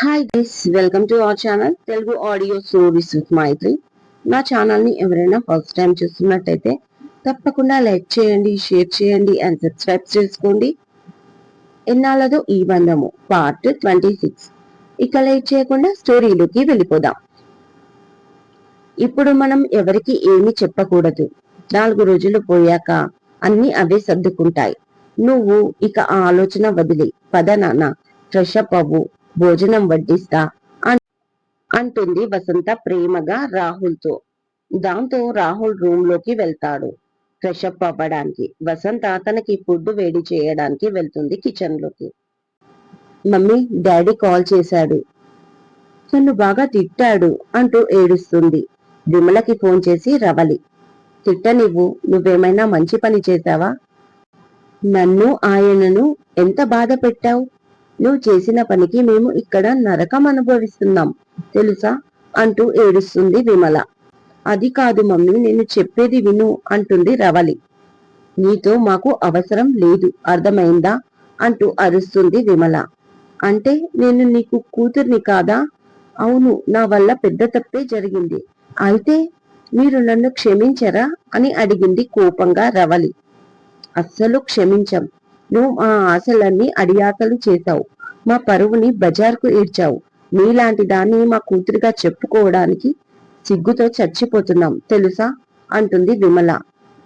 Hi guys welcome to our channel Telugu audio stories with Maitri నా ఛానల్ని ఎవరైనా first time చూస్తున్నట్టయితే తప్పకుండా లైక్ చేయండి షేర్ చేయండి అండ్ సబ్స్క్రైబ్ చేసుకోండి. ఎన్నాళ్ళదో ఈ బంధము పార్ట్ ట్వంటీ సిక్స్ ఇక లైక్ చేయకుండా స్టోరీలోకి వెళ్ళిపోదాం. ఇప్పుడు మనం ఎవరికి ఏమి చెప్పకూడదు. నాలుగు రోజులు పోయాక అన్ని అవే సర్దుకుంటాయి. నువ్వు ఇక ఆ ఆలోచన వదిలి. పద నాన్న ఫ్రెష్ అప్ అవ్వు. భోజనం వడ్డిస్తా అంటుంది వసంత ప్రేమగా రాహుల్తో. దాంతో రాహుల్ రూమ్లోకి వెళ్తాడు. ఫ్రెష్ అప్ అవ్వడానికి. వసంత తనకి ఫుడ్ వేడి చేయడానికి వెళ్తుంది కిచెన్లోకి. మమ్మీ డాడీ కాల్ చేశాడు. నన్ను బాగా తిట్టాడు అంటూ ఏడుస్తుంది. విమలకి ఫోన్ చేసి రవలి. తిట్టనివ్వు నువ్వేమైనా మంచి పని చేశావా? నన్ను ఆయనను ఎంత బాధ పెట్టావు నువ్వు చేసిన పనికి మేము ఇక్కడ నరకం అనుభవిస్తున్నాం తెలుసా? అంటూ ఏడుస్తుంది విమల. అది కాదు మమ్మీ నేను చెప్పేది విను అంటుంది రవలి. నీతో మాకు అవసరం లేదు అర్థమైందా? అంటూ అరుస్తుంది విమల. అంటే నేను నీకు కూతుర్ని కాదా? అవును నా వల్ల పెద్ద తప్పే జరిగింది. అయితే మీరు నన్ను క్షమించరా? అని అడిగింది కోపంగా రవలి. అస్సలు క్షమించం. నువ్వు మా ఆశలన్నీ అడియాకలు చేశావు. మా పరువుని బజార్కు ఈడ్చావు నీలాంటి దాన్ని మా కూతురిగా చెప్పుకోవడానికి సిగ్గుతో చచ్చిపోతున్నాం తెలుసా? అంటుంది విమల.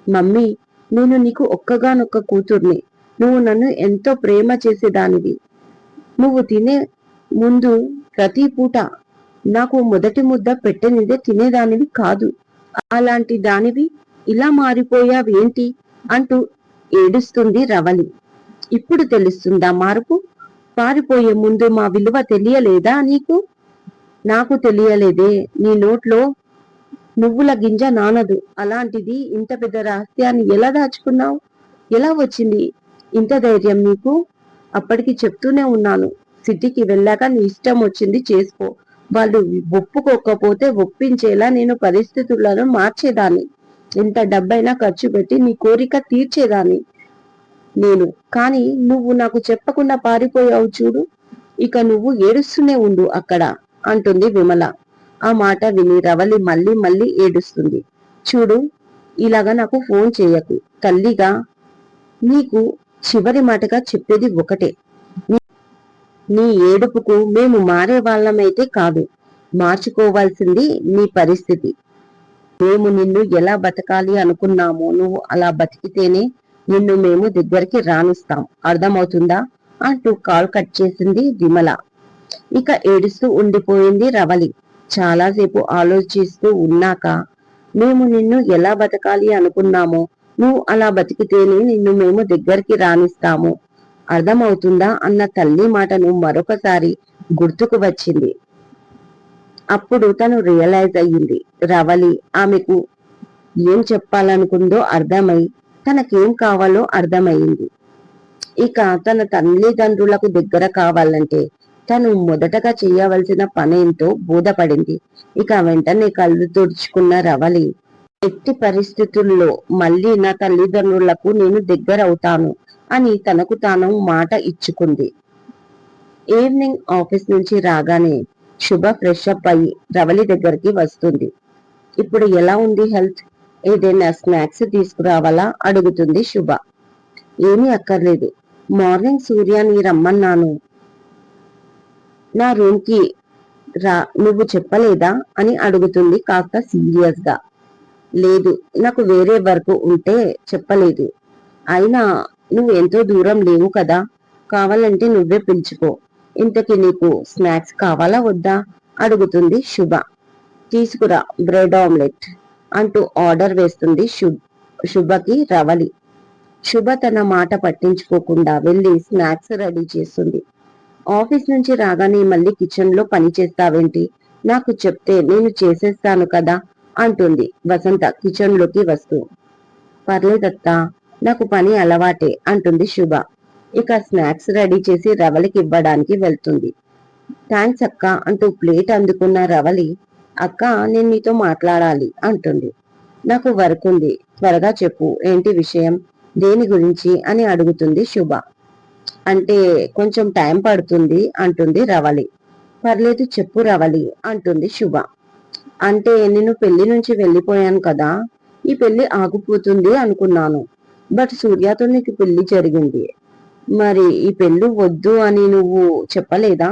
మమ్మీ నేను నీకు ఒక్కగానొక్క కూతుర్ని. నువ్వు నన్ను ఎంతో ప్రేమ చేసేదానివి. నువ్వు తినే ముందు ప్రతి పూట నాకు మొదటి ముద్ద పెట్టనిదే తినేదానివి కాదు. అలాంటి దానివి ఇలా మారిపోయావేంటి? అంటూ ఏడుస్తుంది రవలి. ఇప్పుడు తెలుస్తుందా మార్పు? పారిపోయే ముందు మా విలువ తెలియలేదా నీకు? నాకు తెలియలేదే నీ నోట్లో నువ్వుల గింజ నానదు. అలాంటిది ఇంత పెద్ద రహస్యాన్ని ఎలా దాచుకున్నావు? ఎలా వచ్చింది ఇంత ధైర్యం నీకు? అప్పటికి చెప్తూనే ఉన్నాను సిటీకి వెళ్ళాక నీ ఇష్టం వచ్చింది చేసుకో. వాళ్ళు ఒప్పుకోకపోతే ఒప్పించేలా నేను పరిస్థితులను మార్చేదాన్ని. ఎంత డబ్బైనా ఖర్చు పెట్టి నీ కోరిక తీర్చేదాన్ని. నేను. కానీ నువ్వు నాకు చెప్పకుండా పారిపోయావు చూడు. ఇక నువ్వు ఏడుస్తూనే ఉండు అక్కడ అంటుంది విమల. ఆ మాట విని రవలి మళ్ళీ మళ్ళీ ఏడుస్తుంది. చూడు ఇలాగా నాకు ఫోన్ చేయకు. తల్లిగా నీకు చివరి మాటగా చెప్పేది ఒకటే. నీ- నీ ఏడుపుకు మేము మారే వాళ్ళమైతే కాదు. మార్చుకోవాల్సింది నీ పరిస్థితి. మేము నిన్ను ఎలా బతకాలి అనుకున్నామో నువ్వు అలా బతికితేనే నిన్ను మేము దగ్గరికి రానిస్తాం. అర్థమవుతుందా? అంటూ కాల్ కట్ చేసింది విమల. ఇక ఏడుస్తూ ఉండిపోయింది రవలి. చాలాసేపు ఆలోచిస్తూ ఉన్నాక మేము నిన్ను ఎలా బతకాలి అనుకున్నామో నువ్వు అలా బతికితేనే నిన్ను మేము దగ్గరికి రానిస్తాము. అర్థమవుతుందా అన్న తల్లి మాటను మరొకసారి గుర్తుకు వచ్చింది. అప్పుడు తను రియలైజ్ అయ్యింది. రవలి ఆమెకు ఏం చెప్పాలనుకుందో అర్థమై తనకేం కావాలో అర్థమైంది ఇక తన తల్లిదండ్రులకు దగ్గర కావాలంటే తను మొదటగా చేయవలసిన పనేంటో బోధపడింది. ఇక వెంటనే కళ్ళు తుడుచుకున్న రవలి ఎట్టి పరిస్థితుల్లో మళ్ళీ నా తల్లిదండ్రులకు నేను దగ్గర అవుతాను అని తనకు తాను మాట ఇచ్చుకుంది. ఈవినింగ్ ఆఫీస్ నుంచి రాగానే శుభ ఫ్రెష్ అప్ అయ్యి రవలి దగ్గరికి వస్తుంది. ఇప్పుడు ఎలా ఉంది హెల్త్? ఏదైనా స్నాక్స్ తీసుకురావాలా? అడుగుతుంది శుభ. ఏమీ అక్కర్లేదు. మార్నింగ్ సూర్యాని రమ్మన్నాను. నా రూమ్కి రా నువ్వు చెప్పలేదా? అని అడుగుతుంది కాస్త సీరియస్గా లేదు నాకు వేరే వర్క్ ఉంటే చెప్పలేదు. అయినా నువ్వు ఎంతో దూరం లేవు కదా. కావాలంటే నువ్వే పిలుచుకో. ఇంతకి నీకు స్నాక్స్ కావాలా వద్దా? అడుగుతుంది శుభ. తీసుకురా బ్రెడ్ ఆమ్లెట్. అంటూ ఆర్డర్ వేస్తుంది శుభకి రవలి. శుభ తన మాట పట్టించుకోకుండా వెళ్ళి స్నాక్స్ రెడీ చేస్తుంది. ఆఫీస్ నుంచి రాగానే మళ్ళీ కిచెన్లో పని చేస్తావేంటి? నాకు చెప్తే నేను చేసేస్తాను కదా అంటుంది వసంత కిచెన్లోకి వస్తూ పర్లేదత్తా నాకు పని అలవాటే అంటుంది శుభ. ఇక స్నాక్స్ రెడీ చేసి రవలికి ఇవ్వడానికి వెళ్తుంది. థ్యాంక్స్ అక్క అంటూ ప్లేట్ అందుకున్న రవలి అక్క నేను నీతో మాట్లాడాలి అంటుంది. నాకు వర్క్ ఉంది త్వరగా చెప్పు ఏంటి విషయం? దేని గురించి? అని అడుగుతుంది శుభ. అంటే కొంచెం టైం పడుతుంది అంటుంది రవలి. పర్లేదు చెప్పు రవలి అంటుంది శుభ. అంటే నేను పెళ్ళి నుంచి వెళ్ళిపోయాను కదా. ఈ పెళ్ళి ఆగిపోతుంది అనుకున్నాను. బట్ సూర్యతో నీకు పెళ్ళి జరిగింది. మరి ఈ పెళ్ళు వద్దు అని నువ్వు చెప్పలేదా?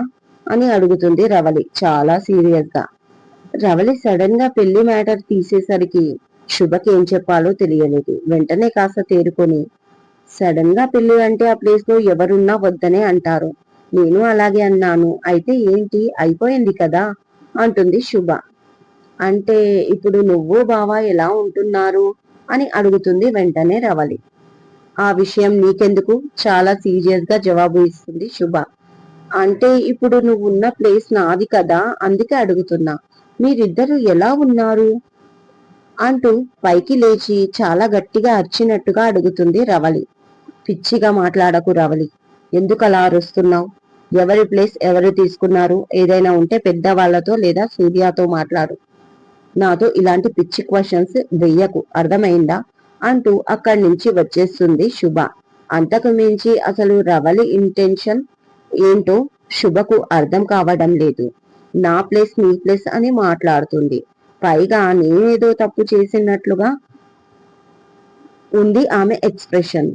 అని అడుగుతుంది రవలి చాలా సీరియస్గా. రవలి సడన్గా పెళ్ళి మ్యాటర్ తీసేసరికి శుభకి ఏం చెప్పాలో తెలియలేదు. వెంటనే కాస్త తేరుకొని సడన్గా పెళ్ళి అంటే ఆ ప్లేస్లో ఎవరున్నా వద్దనే అంటారు. నేను అలాగే అన్నాను. అయితే ఏంటి? అయిపోయింది కదా? అంటుంది శుభ. అంటే ఇప్పుడు నువ్వు బావా ఎలా ఉంటున్నారు? అని అడుగుతుంది వెంటనే రవలి. ఆ విషయం నీకెందుకు? చాలా సీరియస్గా జవాబు ఇస్తుంది శుభ. అంటే ఇప్పుడు నువ్వు ఉన్న ప్లేస్ నాది కదా? అందుకే అడుగుతున్నా. మీరిద్దరూ ఎలా ఉన్నారు? అంటూ పైకి లేచి చాలా గట్టిగా అరిచినట్టుగా అడుగుతుంది రవలి. పిచ్చిగా మాట్లాడకు రవలి. ఎందుకు అలా అరుస్తున్నావు? ఎవరి ప్లేస్ ఎవరు తీసుకున్నారు? ఏదైనా ఉంటే పెద్దవాళ్ళతో లేదా సూర్యతో మాట్లాడు. నాతో ఇలాంటి పిచ్చి క్వశ్చన్స్ వెయ్యకు అర్థమైందా? అంటూ అక్కడి నుంచి వచ్చేస్తుంది శుభ. అంతకు మించి అసలు రవలి ఇంటెన్షన్ ఏంటో శుభకు అర్థం కావడం లేదు. నా ప్లేస్ నీ ప్లేస్ అని మాట్లాడుతుంది. పైగా నేనేదో తప్పు చేసినట్లుగా ఉంది ఆమె ఎక్స్ప్రెషన్.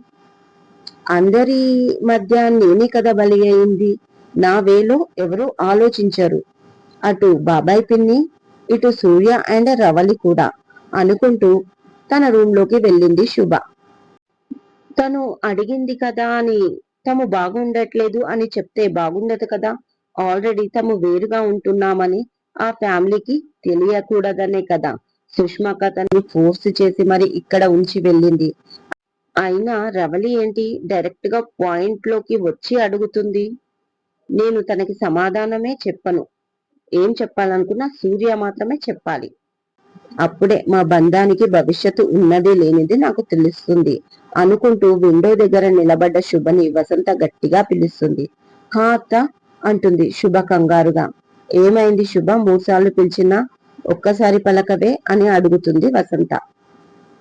అందరి మధ్య నేనే కదా బలి అయింది. నా వేలో ఎవరు ఆలోచించరు. అటు బాబాయ్ పిన్ని ఇటు సూర్య అండ్ రవలి కూడా అనుకుంటూ తన రూమ్లోకి వెళ్ళింది శుభ. తను అడిగింది కదా అని తము బాగుండట్లేదు అని చెప్తే బాగుండదు కదా? ఆల్రెడీ తము వేరుగా ఉంటున్నామని ఆ ఫ్యామిలీకి తెలియకూడదనే కదా. సుష్మక తనని ఫోర్స్ చేసి మరి ఇక్కడ ఉంచి వెళ్ళింది. అయినా రవలి ఏంటి డైరెక్ట్గా పాయింట్లోకి వచ్చి అడుగుతుంది? నేను తనకి సమాధానమే చెప్పను. ఏం చెప్పాలనుకున్నా సూర్య మాత్రమే చెప్పాలి. అప్పుడే మా బంధానికి భవిష్యత్తు ఉన్నది లేనిది నాకు తెలుస్తుంది. అనుకుంటూ విండో దగ్గర నిలబడ్డ శుభని వసంత గట్టిగా పిలుస్తుంది. హా అత్త అంటుంది శుభ కంగారుగా. ఏమైంది శుభ? మూడుసార్లు పిలిచినా ఒక్కసారి పలకవే అని అడుగుతుంది వసంత.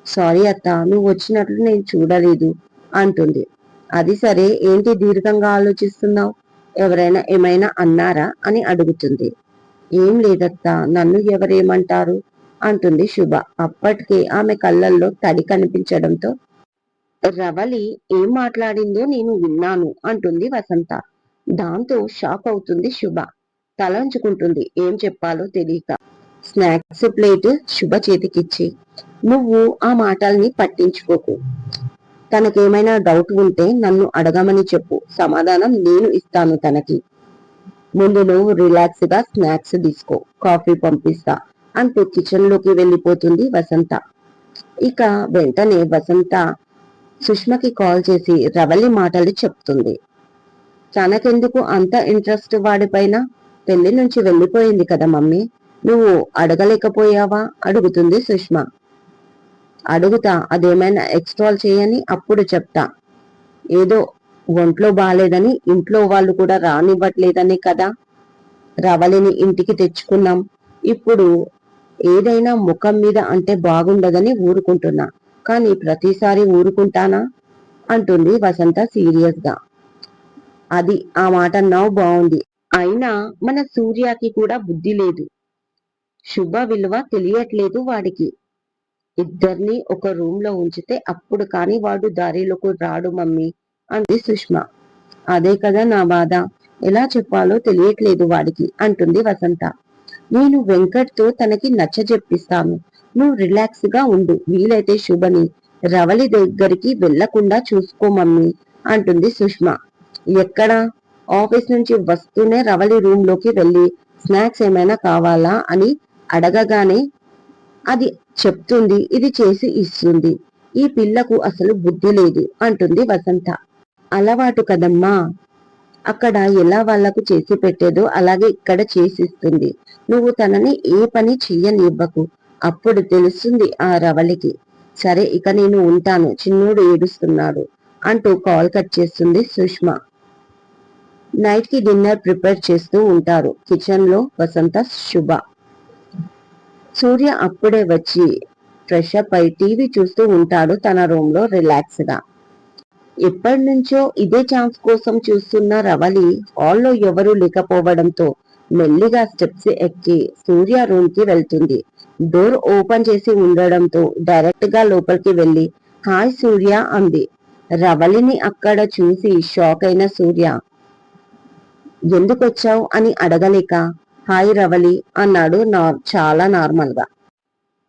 సారీ అత్త నువ్వు వచ్చినట్లు నేను చూడలేదు అంటుంది. అది సరే ఏంటి దీర్ఘంగా ఆలోచిస్తున్నావు? ఎవరైనా ఏమైనా అన్నారా అని అడుగుతుంది. ఏం లేదత్తా నన్ను ఎవరేమంటారు? అంటుంది శుభ. అప్పటికే ఆమె కళ్ళల్లో తడి కనిపించడంతో రవలి ఏం మాట్లాడిందో నేను విన్నాను అంటుంది వసంత. దాంతో షాక్ అవుతుంది శుభ. తలంచుకుంటుంది. ఏం చెప్పాలో తెలియక స్నాక్స్ ప్లేట్ శుభ చేతికిచ్చి నువ్వు ఆ మాటల్ని పట్టించుకోకు. తనకేమైనా డౌట్ ఉంటే నన్ను అడగమని చెప్పు. సమాధానం నేను ఇస్తాను తనకి. ముందు నువ్వు రిలాక్స్గా స్నాక్స్ తీసుకో. కాఫీ పంపిస్తా. అంటూ కిచెన్లోకి వెళ్ళిపోతుంది వసంత. ఇక వెంటనే వసంత సుష్మకి కాల్ చేసి రవలి మాటలు చెప్తుంది. తనకెందుకు అంత ఇంట్రెస్ట్ వాడిపైన పెళ్ళి నుంచి వెళ్ళిపోయింది కదా మమ్మీ? నువ్వు అడగలేకపోయావా? అడుగుతుంది సుష్మ. అడుగుతా అదేమైనా ఎక్స్ట్రాల్ చేయని అప్పుడు చెప్తా. ఏదో ఒంట్లో బాగాలేదని ఇంట్లో వాళ్ళు కూడా రానివ్వట్లేదని కదా. రవలిని ఇంటికి తెచ్చుకున్నాం. ఇప్పుడు ఏదైనా ముఖం మీద అంటే బాగుండదని ఊరుకుంటున్నా. కానీ ప్రతిసారి ఊరుకుంటానా? అంటుంది వసంత సీరియస్గా. అది ఆ మాట అన్నావు బాగుంది అయినా మన సూర్యకి కూడా బుద్ధి లేదు. శుభ విలువ తెలియట్లేదు వాడికి. ఇద్దరిని ఒక రూమ్లో ఉంచితే అప్పుడు కాని వాడు దారిలోకి రాడు మమ్మీ అంది సుష్మ. అదే కదా నా బాధ. ఎలా చెప్పాలో తెలియట్లేదు వాడికి అంటుంది వసంత. నేను వెంకట్తో తనకి నచ్చ చెప్పిస్తాను. నువ్వు రిలాక్స్గా ఉండు. వీలైతే శుభని రవలి దగ్గరికి వెళ్ళకుండా చూసుకో మమ్మీ అంటుంది సుష్మ. ఎక్కడ? ఆఫీస్ నుంచి వస్తూనే రవళి రూమ్లోకి వెళ్ళి స్నాక్స్ ఏమైనా కావాలా అని అడగగానే అది చెప్తుంది ఇది చేసి ఇస్తుంది. ఈ పిల్లకు అసలు బుద్ధి లేదు అంటుంది వసంత. అలవాటు కదమ్మా. అక్కడ ఎలా వాళ్ళకు చేసి పెట్టేదో అలాగే ఇక్కడ చేసిస్తుంది. నువ్వు తనని ఏ పని చెయ్యనివ్వకు. అప్పుడు తెలుస్తుంది ఆ రవళికి సరే ఇక నేను ఉంటాను. చిన్నోడు ఏడుస్తున్నాడు అంటూ కాల్ కట్ చేస్తుంది సుష్మా. నైట్కి డిన్నర్ ప్రిపేర్ చేస్తూ ఉంటారు. కిచెన్లో వసంత శుభ. సూర్య అప్పుడే వచ్చి ఫ్రెష్ అప్ అయి టీవీ చూస్తూ ఉంటాడు. తన రూమ్లో రిలాక్స్గా ఎప్పటి నుంచో ఇదే ఛాన్స్ కోసం చూస్తున్న రవలి హాల్లో ఎవరూ లేకపోవడంతో మెల్లిగా స్టెప్స్ ఎక్కి సూర్య రూమ్కి వెళ్తుంది. డోర్ ఓపెన్ చేసి ఉండడంతో డైరెక్ట్గా లోపలికి వెళ్ళి హాయ్ సూర్య అంది. రవలిని అక్కడ చూసి షాక్ అయిన సూర్య ఎందుకొచ్చావు అని అడగలేక హాయ్ రవలి అన్నాడు చాలా నార్మల్గా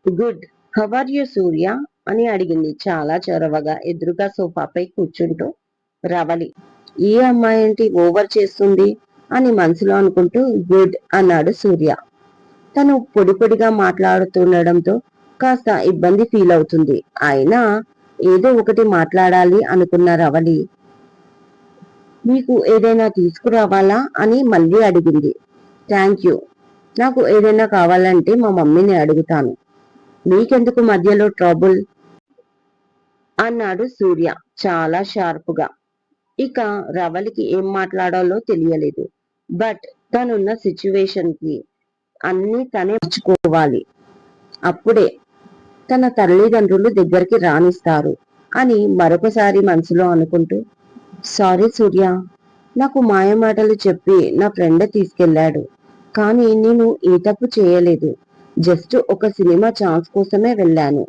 గుడ్ హవర్ యు సూర్య? అని అడిగింది చాలా చొరవగా ఎదురుగా సోఫాపై కూర్చుంటూ. రవలి ఈ అమ్మాయి ఏంటి ఓవర్ చేస్తుంది? అని మనసులో అనుకుంటూ గుడ్ అన్నాడు సూర్య. తను పొడి పొడిగా మాట్లాడుతుండడంతో కాస్త ఇబ్బంది ఫీల్ అవుతుంది. అయినా ఏదో ఒకటి మాట్లాడాలి అనుకున్న రవలి మీకు ఏదైనా తీసుకురావాలా అని మళ్ళీ అడిగింది. Thank you. నాకు ఏదైనా కావాలంటే మా మమ్మీని అడుగుతాను. మీకెందుకు మధ్యలో ట్రబుల్? అన్నాడు సూర్య చాలా షార్ప్గా. ఇక రవలికి ఏం మాట్లాడాలో తెలియలేదు. బట్ తనున్న సిచ్యువేషన్కి అన్ని తనే మర్చుకోవాలి అప్పుడే తన తల్లిదండ్రులు దగ్గరికి రాణిస్తారు అని మరొకసారి మనసులో అనుకుంటూ సారీ సూర్య. నాకు మాయమాటలు చెప్పి నా ఫ్రెండ్ తీసుకెళ్ళాడు. కానీ నేను ఏ తప్పు చేయలేదు. జస్ట్ ఒక సినిమా ఛాన్స్ కోసమే వెళ్ళాను.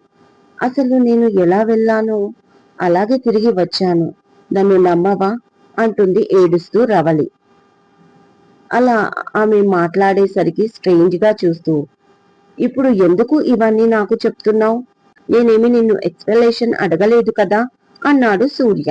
అసలు నేను ఎలా వెళ్ళానో? అలాగే తిరిగి వచ్చాను. నన్ను నమ్మవా? అంటుంది ఏడుస్తూ రవలి. అలా ఆమె మాట్లాడేసరికి స్ట్రేంజ్గా చూస్తూ ఇప్పుడు ఎందుకు ఇవన్నీ నాకు చెప్తున్నావు? నేనేమి నిన్ను ఎక్స్ప్లెనేషన్ అడగలేదు కదా? అన్నాడు సూర్య.